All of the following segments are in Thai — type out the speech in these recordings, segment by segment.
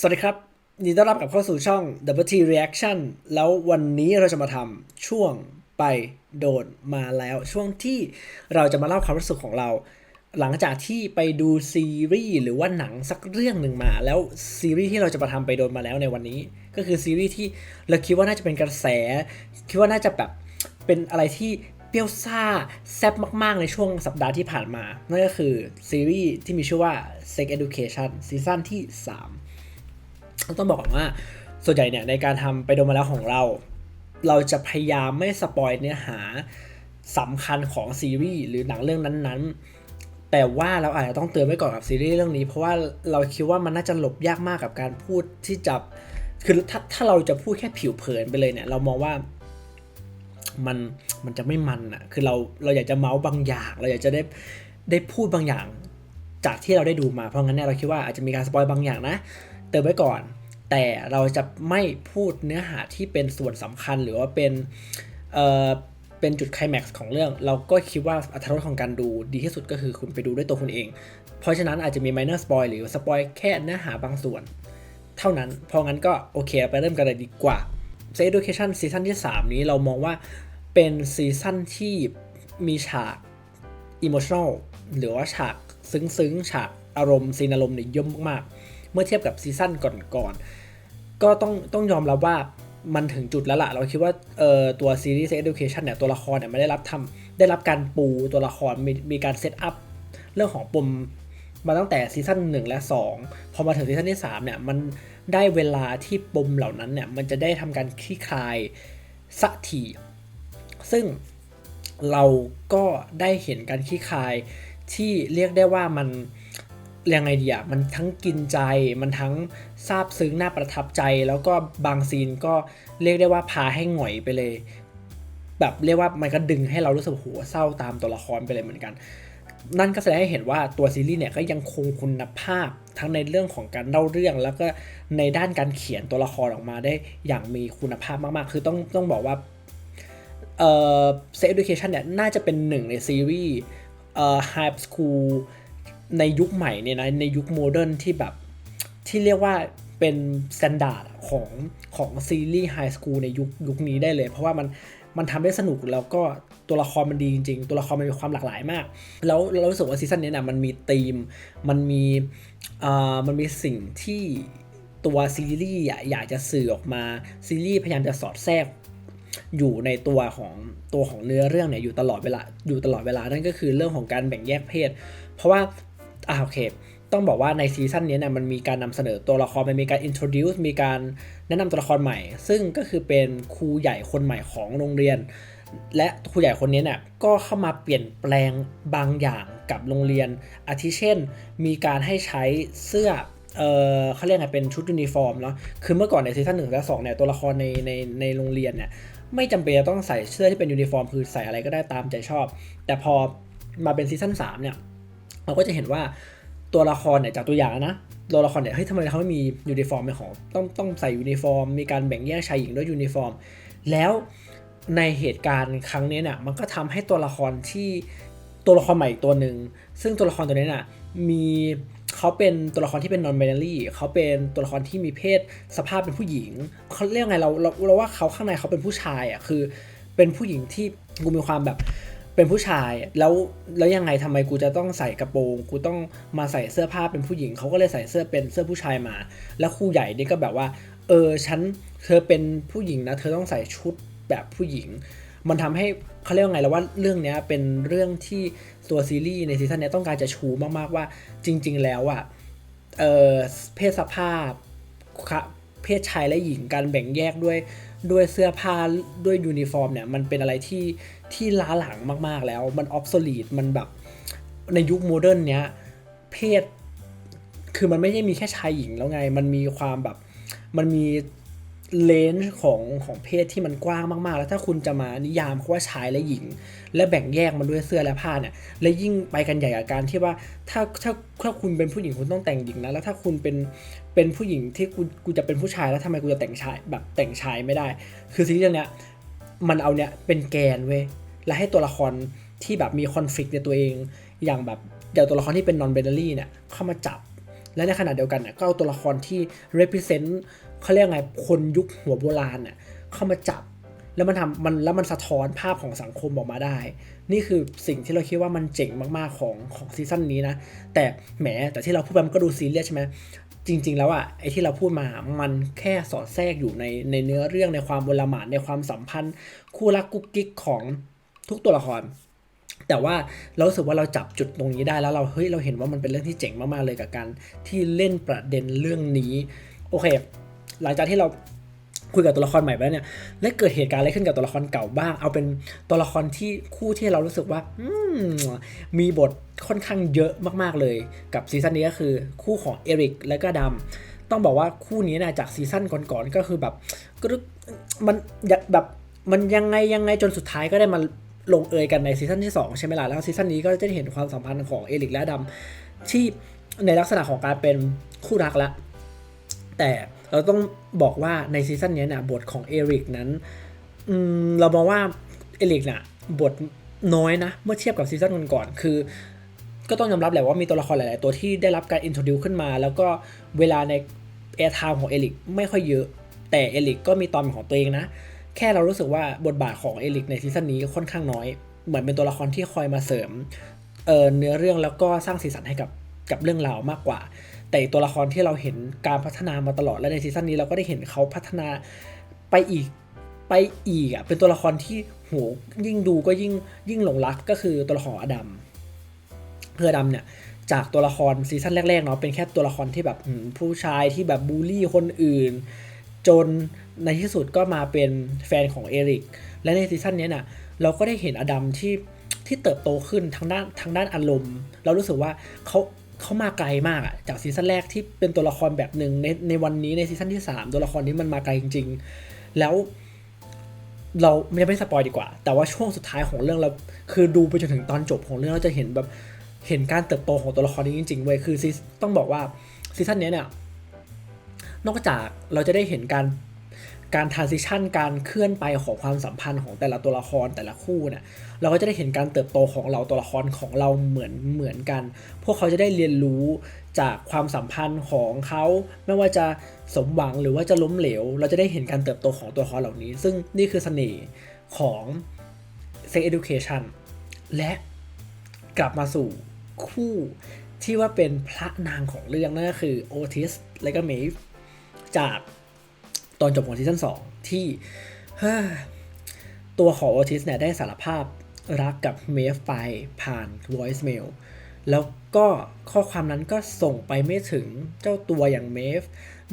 สวัสดีครับยินดีต้อนรับกับเข้าสู่ช่อง Double T Reaction แล้ววันนี้เราจะมาทำช่วงไปโดนมาแล้วช่วงที่เราจะมาเล่าความรู้สึกของเรา หลังจากที่ไปดูซีรีส์หรือว่าหนังสักเรื่องหนึ่งมา แล้วซีรีส์ที่เราจะมาทำไปโดนมาแล้วในวันนี้ ก็คือซีรีส์ที่เราคิดว่าน่าจะเป็นกระแส คิดว่าน่าจะแบบเป็นอะไรที่เปรี้ยวซ่าแซ่บมาก ๆ ในช่วงสัปดาห์ที่ผ่านมา นั่นก็คือซีรีส์ที่มีชื่อว่า Sex Education ซีซั่นที่ 3 ต้องบอกก่อนว่าส่วนใหญ่เนี่ยในการทำไปโดนมาแล้วของเรา เราจะพยายามไม่สปอยเนื้อหาสำคัญของซีรีส์หรือหนังเรื่องนั้นๆ แต่ว่าเราอาจจะต้องเตือนไว้ก่อนกับซีรีส์เรื่องนี้ เพราะว่าเราคิดว่ามันน่าจะหลบยากมากกับการพูดที่จะคือถ้าถ้าเราจะพูดแค่ผิวเผินไปเลยเนี่ย เรามองว่ามันมันจะไม่มันอะคือเราเราอยากจะเมาส์บางอย่าง เราอยากจะได้ได้พูดบางอย่าง จากที่เราได้ดูมาเพราะงั้นเนี่ยเราคิดว่าอาจจะมีการสปอยบางอย่างนะ เติมไว้ก่อน แต่เราจะไม่พูดเนื้อหาที่เป็นส่วนสำคัญหรือว่าเป็นเอ่อเป็นจุดไคลแม็กซ์ของเรื่อง เราก็คิดว่าอัตรรสของการดูดีที่สุดก็คือคุณไปดูด้วยตัวคุณเอง เพราะฉะนั้นอาจจะมี minor spoil หรือสปอยแค่เนื้อหาบางส่วน เท่านั้น เพราะงั้นก็โอเคไปเริ่มกันเลยดีกว่า s e Education ซีซั่นที่ 3 นี้เรามองว่าเป็นซีซั่นที่มีฉาก emotional หรือว่าฉากซึ้งๆ ฉากอารมณ์ซีนอารมณ์เนี่ยเยอะมากๆ เมื่อเทียบกับซีซั่นก่อนๆก็ต้องต้องยอมรับว่ามันถึงจุดแล้วล่ะ เราคิดว่าเอ่อตัวซีรีส์ Education เนี่ยตัวละครเนี่ยไม่ได้รับทำได้รับการปูตัวละครมีมีการเซตอัพเรื่องของปมมาตั้งแต่ซีซั่น1 และ 2 พอมาถึงซีซั่นที่3เนี่ยมันได้เวลาที่ปมเหล่านั้นเนี่ยมันจะได้ทำการคลี่คลายสักทีซึ่งเราก็ได้เห็นการคลี่คลายที่เรียกได้ว่ามัน ยังไงดีอะมันทั้งกินใจมันทั้งซาบซึ้งน่าประทับใจ แล้วก็บางซีนก็เรียกได้ว่าพาให้หงอยไปเลย แบบเรียกว่ามันก็ดึงให้เรารู้สึกหัวเศร้าตามตัวละครไปเลยเหมือนกัน นั่นก็แสดงให้เห็นว่าตัวซีรีส์เนี่ยก็ยังคงคุณภาพทั้งในเรื่องของการเล่าเรื่อง แล้วก็ในด้านการเขียนตัวละครออกมาได้อย่างมีคุณภาพมากๆ คือต้องต้องบอกว่าเอ่อ Sex Education เนี่ยน่าจะเป็นหนึ่งในซีรีส์เอ่อ High School ในยุคใหม่เนี่ยนะในยุคโมเดิร์นที่แบบที่เรียกว่าเป็นสแตนดาร์ดของของซีรีส์ไฮสคูลในยุคยุคนี้ได้เลย เพราะว่ามันมันทำได้สนุกแล้วก็ตัวละครมันดีจริง ๆ ตัวละครมันมีความหลากหลายมาก แล้วเรารู้สึกว่าซีซั่นนี้นะมันมีธีม มันมีอ่ามันมีสิ่งที่ตัวซีรีส์อะอยากจะสื่อออกมา ซีรีส์พยายามจะสอดแทรกอยู่ในตัวของตัวของเนื้อเรื่องเนี่ยอยู่ตลอดเวลาอยู่ตลอดเวลานั่นก็คือเรื่องของการแบ่งแยกเพศ เพราะว่า อ่าโอเค ต้องบอกว่าในซีซั่นนี้เนี่ยมันมีการนำเสนอตัวละครมันมีการ introduce มีการแนะนำตัวละครใหม่ ซึ่งก็คือเป็นครูใหญ่คนใหม่ของโรงเรียน และครูใหญ่คนนี้เนี่ยก็เข้ามาเปลี่ยนแปลงบางอย่างกับโรงเรียน อาทิเช่น มีการให้ใช้เสื้อเออเขาเรียกไงเป็นชุดยูนิฟอร์มเนาะ คือเมื่อก่อนในซีซั่นหนึ่งและสองเนี่ยตัวละครในในในโรงเรียนเนี่ยไม่จำเป็นจะต้องใส่เสื้อที่เป็นยูนิฟอร์มคือใส่อะไรก็ได้ตามใจชอบ แต่พอมาเป็นซีซั่นสามเนี่ย เราก็จะเห็นว่าตัวละครเนี่ยจากตัวอย่างนะตัวละครเนี่ยเฮ้ยทำไมเขาไม่มียูนิฟอร์มเป็นของต้องต้องใส่ยูนิฟอร์ม มีการแบ่งแยกชายหญิงด้วยยูนิฟอร์ม แล้วในเหตุการณ์ครั้งนี้เนี่ยมันก็ทำให้ตัวละครที่ตัวละครใหม่อีกตัวหนึ่งซึ่งตัวละครตัวนี้น่ะมีเขาเป็นตัวละครที่เป็น non binary เขาเป็นตัวละครที่มีเพศสภาพเป็นผู้หญิงเขาเรียกไงเราเราเราว่าเขาข้างในเขาเป็นผู้ชายอะคือเป็นผู้หญิงที่กูมีความแบบ เป็นผู้ชายแล้วแล้วยังไงทำไมกูจะต้องใส่กระโปรง กูต้องมาใส่เสื้อผ้าเป็นผู้หญิงเขาก็เลยใส่เสื้อเป็นเสื้อผู้ชายมา แล้วครูใหญ่นี่ก็แบบว่า เออฉันเธอเป็นผู้หญิงนะ เธอต้องใส่ชุดแบบผู้หญิง มันทำให้เขาเรียกว่าไงแล้วว่าเรื่องเนี้ยเป็นเรื่องที่ตัวซีรีส์ในซีซั่นนี้ต้องการจะชูมากๆว่าจริง ๆ แล้วอะ่ะเออเพศสภาพเพศชายและหญิงการแบ่งแยกด้วย ด้วยเสื้อผ้าด้วยยูนิฟอร์มเนี่ยมันเป็นอะไรที่ที่ล้าหลังมากๆแล้ว มันออฟโซลีดมันแบบในยุคโมเดิร์นเนี้ยเพศคือมันไม่ใช่มีแค่ชายหญิงแล้วไง มันมีความแบบมันมี เลนส์ของของเพศที่มันกว้างมากๆ แล้วถ้าคุณจะมานิยามเขาว่าชายและหญิง และแบ่งแยกมันด้วยเสื้อและผ้าเนี่ยและยิ่งไปกันใหญ่กับการที่ว่าถ้าถ้าถ้าคุณเป็นผู้หญิงคุณต้องแต่งหญิงนะแล้วถ้าคุณเป็นเป็นผู้หญิงที่กูกูจะเป็นผู้ชายแล้วทำไมกูจะแต่งชายแบบแต่งชายไม่ได้ คือซีรีส์เรื่องเนี้ยมันเอาเนี้ยเป็นแกนเว้ยและให้ตัวละครที่แบบมีคอนฟ lict ในตัวเอง อย่างแบบอย่างตัวละครที่เป็น non binary เนี่ยเข้ามาจับและในขณะเดียวกันเนี่ยก็เอาตัวละครที่ represent เขาเรียกไงคนยุคหัวโบราณเนี่ยเข้ามาจับแล้วมันทำมันแล้วมันสะท้อนภาพของสังคมออกมาได้ นี่คือสิ่งที่เราคิดว่ามันเจ๋งมากๆของของซีซั่นนี้นะ แต่แหมแต่ที่เราพูดไปมันก็ดูซีเรียสใช่ไหมจริง ๆ แล้วอะไอ้ที่เราพูดมามันแค่สอดแทรกอยู่ในในเนื้อเรื่องในความโบราหมานในความสัมพันธ์ คู่รักกุ๊กกิ๊กของทุกตัวละคร แต่ว่าเราสึกว่าเราจับจุดตรงนี้ได้แล้วเราเฮ้ยเราเห็นว่ามันเป็นเรื่องที่เจ๋งมากๆเลยกับการที่เล่นประเด็นเรื่องนี้โอเค หลังจากที่เราคุยกับตัวละครใหม่ไปแล้วเนี่ย และเกิดเหตุการณ์อะไรขึ้นกับตัวละครเก่าบ้าง เอาเป็นตัวละครที่คู่ที่เรารู้สึกว่าอมมีบทค่อนข้างเยอะมากๆเลย กับซีซั่นนี้ก็คือคู่ของเอริกและก็ดำ ต้องบอกว่าคู่นี้นะจากซีซั่นก่อนๆก็คือแบบก็มันแบบมันยังไงยังไงจนสุดท้ายก็ได้มาลงเอยกันในซีซั่นที่ 2 ใช่ไหมล่ะ แล้วซีซั่นนี้ก็จะเห็นความสัมพันธ์ของเอริกและดำที่ในลักษณะของการเป็นคู่รักละ แต่ เราต้องบอกว่าในซีซั่นนี้เนะบทของเอริกนั้นเรามองว่าเอริกน่ะบทน้อยนะ เมื่อเทียบกับซีซั่นก่อนๆคือ ก็ต้องยอมรับแหละว่ามีตัวละครหลาย ๆ ตัวที่ได้รับการอินโทรดิวขึ้นมา แล้วก็เวลาในแอร์ไทม์ของเอริกไม่ค่อยเยอะ แต่เอริกก็มีตอนของตัวเองนะ แค่เรารู้สึกว่าบทบาทของเอริกในซีซั่นนี้ค่อนข้างน้อย เหมือนเป็นตัวละครที่คอยมาเสริมเเนื้อเรื่องแล้วก็สร้างสีสันให้กับกับเรื่องราวมากกว่า แต่ตัวละครที่เราเห็นการพัฒนามาตลอดและในซีซั่นนี้เราก็ได้เห็นเขาพัฒนาไปอีกไปอีกอะเป็นตัวละครที่โหยิ่งดูก็ยิ่งยิ่งหลงรักก็คือตัวละครอดัมเพื่อดำเนี่ยจากตัวละครซีซั่นแรกๆเนาะเป็นแค่ตัวละครที่แบบผู้ชายที่แบบบูลลี่คนอื่น จนในที่สุดก็มาเป็นแฟนของเอริกและในซีซั่นนี้น่ะเราก็ได้เห็นอดัมที่ที่เติบโตขึ้นทางด้านทางด้านอารมณ์ เรารู้สึกว่าเขา เขามาไกลมากอะจากซีซั่นแรกที่เป็นตัวละครแบบหนึ่งในในวันนี้ในซีซั่นที่ 3 ตัวละครนี้มันมาไกลจริง ๆ แล้วเราไม่ไม่สปอยดีกว่า แต่ว่าช่วงสุดท้ายของเรื่องเราคือดูไปจนถึงตอนจบของเรื่องเราจะเห็นแบบเห็นการเติบโตของตัวละครนี้จริงๆเว้ยคือซีต้องบอกว่าซีซั่นนี้เนี่ยนอกจากเราจะได้เห็นการ การ transition การเคลื่อนไปของความสัมพันธ์ของแต่ละตัวละครแต่ละคู่เนี่ยเราก็จะได้เห็นการเติบโตของเราตัวละครของเราเหมือนเหมือนกัน พวกเขาจะได้เรียนรู้จากความสัมพันธ์ของเขาไม่ว่าจะสมหวังหรือว่าจะล้มเหลว เราจะได้เห็นการเติบโตของตัวละครเหล่านี้ ซึ่งนี่คือเสน่ห์ของ sex education และกลับมาสู่คู่ที่ว่าเป็นพระนางของเรื่องนั่นก็คือโอทิสและก็เมฟจาก ตอนจบของซีซั่น2ที่ตัวของโอทิสเนี่ยได้สารภาพรักกับเมฟไปผ่าน voicemail แล้วก็ข้อความนั้นก็ส่งไปไม่ถึงเจ้าตัวอย่างเมฟ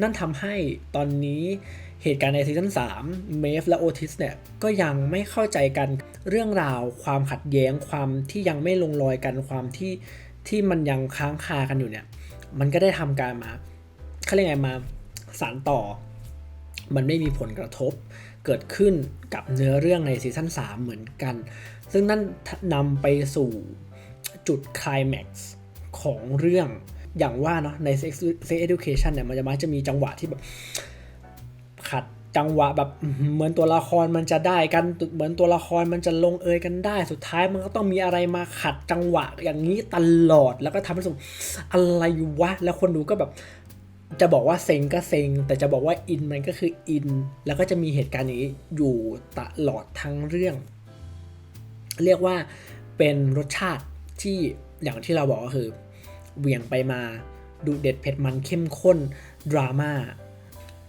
นั่นทำให้ตอนนี้เหตุการณ์ในซีซั่น3เมฟและโอทิสเนี่ยก็ยังไม่เข้าใจกันเรื่องราวความขัดแย้งความที่ยังไม่ลงรอยกันความที่ที่มันยังค้างคากันอยู่เนี่ย มันก็ได้ทำการมาเขาเรียกไงมาสารต่อ มันไม่มีผลกระทบเกิดขึ้นกับเนื้อเรื่องในซีซั่น3 เหมือนกัน ซึ่งนั่นนำไปสู่จุดคลายแม็กซ์ของเรื่องอย่างว่าเนาะใน sex Education เนี่ยมันจะมักจะมีจังหวะที่แบบขัดจังหวะแบบเหมือนตัวละครมันจะได้กันเหมือนตัวละครมันจะลงเอยกันได้ สุดท้ายมันก็ต้องมีอะไรมาขัดจังหวะอย่างนี้ตลอดแล้วก็ทำให้รู้สึกอะไรวะแล้วคนดูก็แบบ จะบอกว่าเซ็งก็เซ็ง แต่จะบอกว่าอินมันก็คืออิน แล้วก็จะมีเหตุการณ์นี้อยู่ตลอดทั้งเรื่อง เรียกว่าเป็นรสชาติที่อย่างที่เราบอกก็คือเหวี่ยงไปมาดูเด็ดเผ็ดมันเข้มข้นดราม่า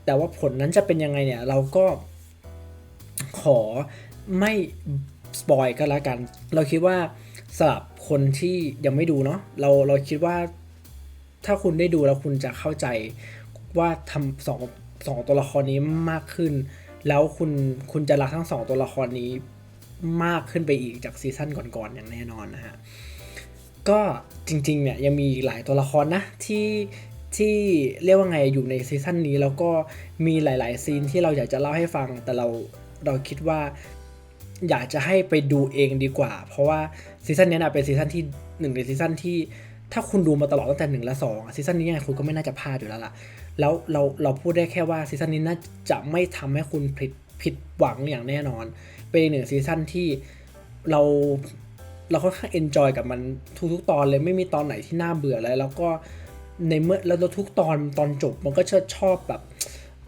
แต่ว่าผลนั้นจะเป็นยังไงเนี่ยเราก็ขอไม่สปอยก็แล้วกัน เราคิดว่าสำหรับคนที่ยังไม่ดูเนาะเราเราคิดว่า ถ้าคุณได้ดูแล้วคุณจะเข้าใจว่าทำสองสองตัวละครนี้มากขึ้น แล้วคุณคุณจะรักทั้งสองตัวละครนี้มากขึ้นไปอีกจากซีซั่นก่อนๆอย่างแน่นอนนะฮะก็จริงๆเนี่ยยังมีหลายตัวละครนะที่ที่เรียกว่าไงอยู่ในซีซั่นนี้แล้วก็มีหลาย ๆ ซีนที่เราอยากจะเล่าให้ฟัง แต่เราเราคิดว่าอยากจะให้ไปดูเองดีกว่า เพราะว่าซีซั่นนี้นะเป็นซีซั่นที่หนึ่งในซีซั่นที่ ถ้าคุณดูมาตลอดตั้งแต่หนึ่งและสองซีซั่นนี้ยังไงคุณก็ไม่น่าจะพลาดอยู่แล้วล่ะ แล้วเราเราพูดได้แค่ว่าซีซั่นนี้น่าจะไม่ทำให้คุณผิดผิดหวังอย่างแน่นอน เป็นหนึ่งซีซั่นที่เราเราค่อนข้างเอนจอยกับมันทุกๆตอนเลยไม่มีตอนไหนที่น่าเบื่อเลยแล้วก็ในเมื่อแล้วทุกตอนตอนจบมันก็ชอบชอบแบบ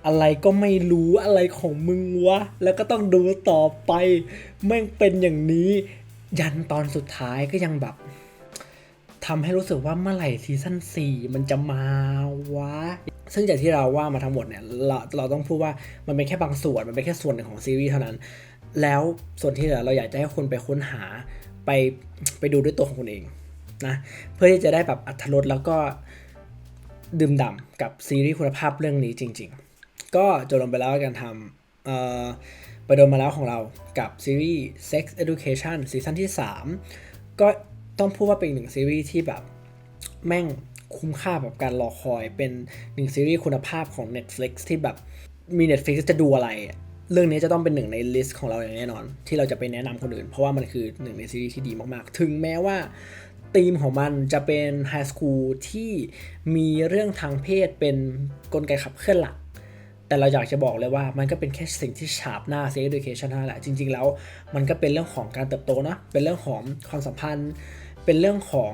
อะไรก็ไม่รู้อะไรของมึงวะ แล้วก็ต้องดูต่อไปแม่งเป็นอย่างนี้ ยันตอนสุดท้ายก็ยังแบบ ทำให้รู้สึกว่าเมื่อไหร่ซีซั่น4มันจะมาวะ ซึ่งจากที่เราว่ามาทั้งหมดเนี่ยเราเราต้องพูดว่ามันเป็นแค่บางส่วน มันเป็นแค่ส่วนหนึ่งของซีรีส์เท่านั้น แล้วส่วนที่เหลือเราอยากจะให้คุณไปค้นหาไปไปดูด้วยตัวของคุณเองนะเพื่อที่จะได้แบบอัธรสแล้วก็ดื่มด่ำกับซีรีส์คุณภาพเรื่องนี้จริง ๆ ก็จบลงไปแล้วการทำเออไปโดนมาแล้วของเรากับซีรีส์ Sex Education ซีซั่นที่ 3 ก็ ต้องพูดว่าเป็นอีกหนึ่งซีรีส์ที่แบบ แม่งคุ้มค่ากับการรอคอย เป็นหนึ่งซีรีส์คุณภาพของ Netflix ที่แบบมี Netflix จะดูอะไร เรื่องนี้จะต้องเป็นหนึ่งในลิสต์ของเราอย่างแน่นอน ที่เราจะไปแนะนำคนอื่น เพราะว่ามันคือหนึ่งในซีรีส์ที่ดีมากๆ ถึงแม้ว่าธีมของมันจะเป็นไฮสคูลที่มีเรื่องทางเพศเป็นกลไกขับเคลื่อนหลัก แต่เราอยากจะบอกเลยว่ามันก็เป็นแค่สิ่งที่ฉาบหน้า sex education เท่านั้นแหละ จริง ๆ แล้วมันก็เป็นเรื่องของการเติบโตนะ เป็นเรื่องของความสัมพันธ์ เป็นเรื่องของ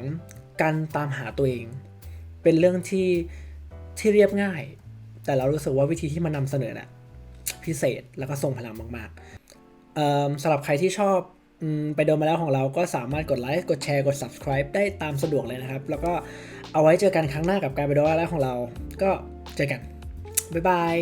การตามหาตัวเอง เป็นเรื่องที่ที่เรียบง่าย แต่เรารู้สึกว่าวิธีที่มันนำเสนอน่ะพิเศษแล้วก็ทรงพลังมากๆสำหรับใครที่ชอบไปโดนมาแล้วของเราก็สามารถกดไลค์กดแชร์กด subscribe ได้ตามสะดวกเลยนะครับ แล้วก็เอาไว้เจอกันครั้งหน้ากับการไปโดนมาแล้วของเรา ก็เจอกัน บ๊ายบาย